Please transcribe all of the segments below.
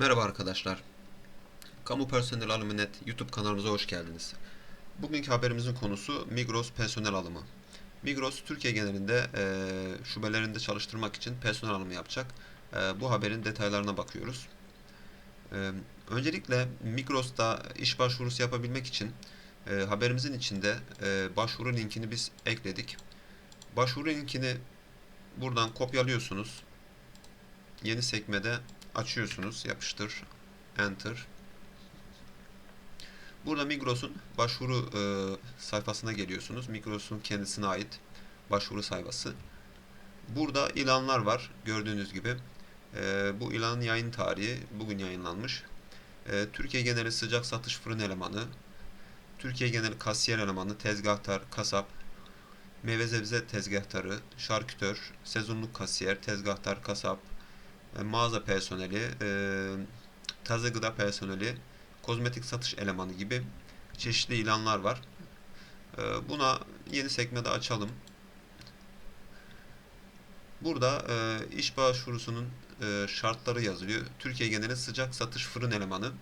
Merhaba arkadaşlar. Kamu Personel Alımı Net YouTube kanalımıza hoş geldiniz. Bugünkü haberimizin konusu Migros personel alımı. Migros Türkiye genelinde e, şubelerinde çalıştırmak için personel alımı yapacak. E, bu haberin detaylarına bakıyoruz. E, öncelikle Migros'ta iş başvurusu yapabilmek için e, haberimizin içinde e, başvuru linkini biz ekledik. Başvuru linkini buradan kopyalıyorsunuz. Yeni sekmede açıyorsunuz. Yapıştır. Enter. Burada Migros'un başvuru e, sayfasına geliyorsunuz. Migros'un kendisine ait başvuru sayfası. Burada ilanlar var. Gördüğünüz gibi. E, bu ilanın yayın tarihi bugün yayınlanmış. E, Türkiye geneli sıcak satış fırın elemanı, Türkiye geneli kasiyer elemanı, tezgahtar, kasap, meyve sebze tezgahtarı, şarkütör, sezonluk kasiyer, tezgahtar, kasap, mağaza personeli, e, taze gıda personeli, kozmetik satış elemanı gibi çeşitli ilanlar var. E, buna yeni sekmede açalım. Burada e, iş başvurusunun e, şartları yazılıyor. Türkiye geneli sıcak satış fırın elemanı.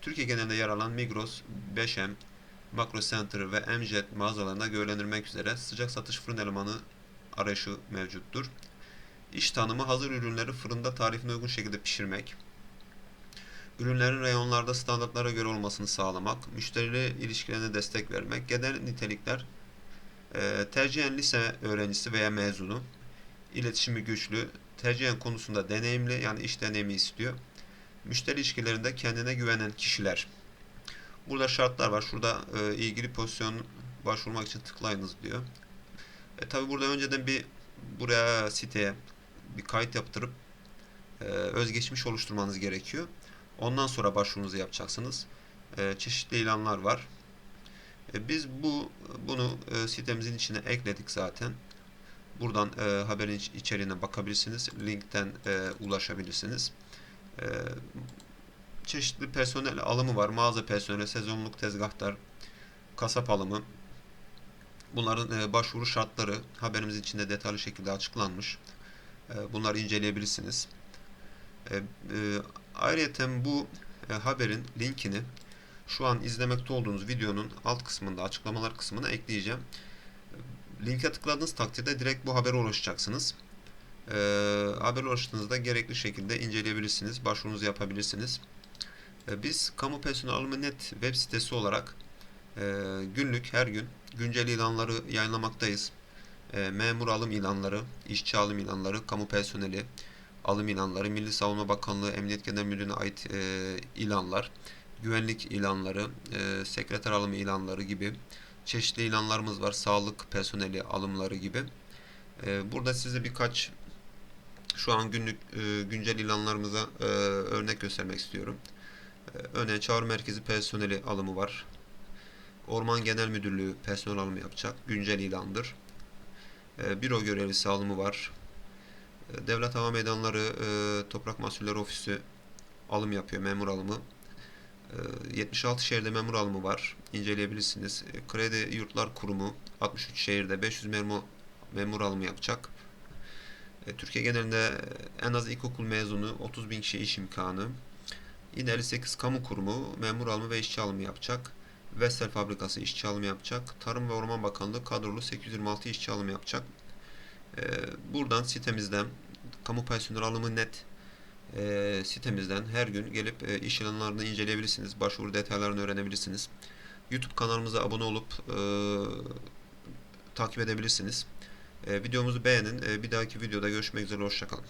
Türkiye genelinde yer alan Migros, 5M, Makro Center ve Mjet mağazalarında görülenirmek üzere sıcak satış fırın elemanı arayışı mevcuttur. İş tanımı hazır ürünleri fırında tarifine uygun şekilde pişirmek. Ürünlerin reyonlarda standartlara göre olmasını sağlamak. Müşteriyle ilişkilerine destek vermek. Genel nitelikler e, tercihen lise öğrencisi veya mezunu. iletişimi güçlü. Tercihen konusunda deneyimli yani iş deneyimi istiyor. Müşteri ilişkilerinde kendine güvenen kişiler. Burada şartlar var. Şurada e, ilgili pozisyon başvurmak için tıklayınız diyor. E, tabi burada önceden bir buraya siteye bir kayıt yaptırıp e, özgeçmiş oluşturmanız gerekiyor. Ondan sonra başvurunuzu yapacaksınız. E, çeşitli ilanlar var. E, biz bu bunu e, sitemizin içine ekledik zaten. Buradan e, haberin iç- içeriğine bakabilirsiniz. Linkten e, ulaşabilirsiniz. E, çeşitli personel alımı var. Mağaza personeli, sezonluk tezgahtar, kasap alımı. Bunların e, başvuru şartları haberimizin içinde detaylı şekilde açıklanmış. E, bunları inceleyebilirsiniz. E, e, ayrıca bu haberin linkini şu an izlemekte olduğunuz videonun alt kısmında açıklamalar kısmına ekleyeceğim. Linke tıkladığınız takdirde direkt bu habere ulaşacaksınız. E, habere ulaştığınızda gerekli şekilde inceleyebilirsiniz, başvurunuzu yapabilirsiniz. E, biz Kamu Personel Alımı Net web sitesi olarak e, günlük her gün güncel ilanları yayınlamaktayız. E, memur alım ilanları, işçi alım ilanları, kamu personeli alım ilanları, Milli Savunma Bakanlığı Emniyet Genel Müdürlüğü'ne ait e, ilanlar, güvenlik ilanları, e, sekreter alımı ilanları gibi çeşitli ilanlarımız var. Sağlık personeli alımları gibi. E, burada size birkaç şu an günlük e, güncel ilanlarımıza e, örnek göstermek istiyorum. E, örneğin çağrı merkezi personeli alımı var. Orman Genel Müdürlüğü personel alımı yapacak. Güncel ilandır. E, büro görevlisi alımı var. E, Devlet Hava Meydanları e, Toprak Mahsulleri Ofisi alım yapıyor. Memur alımı. E, 76 şehirde memur alımı var. İnceleyebilirsiniz. Kredi Yurtlar Kurumu 63 şehirde 500 memur, memur alımı yapacak. Türkiye genelinde en az ilkokul mezunu 30 bin kişi iş imkanı. Yine 58 kamu kurumu memur alımı ve işçi alımı yapacak. Vestel fabrikası işçi alımı yapacak. Tarım ve Orman Bakanlığı kadrolu 826 işçi alımı yapacak. Ee, buradan sitemizden kamu personel alımı net e, sitemizden her gün gelip e, iş ilanlarını inceleyebilirsiniz. Başvuru detaylarını öğrenebilirsiniz. YouTube kanalımıza abone olup e, takip edebilirsiniz. E, videomuzu beğenin. E, bir dahaki videoda görüşmek üzere. Hoşçakalın.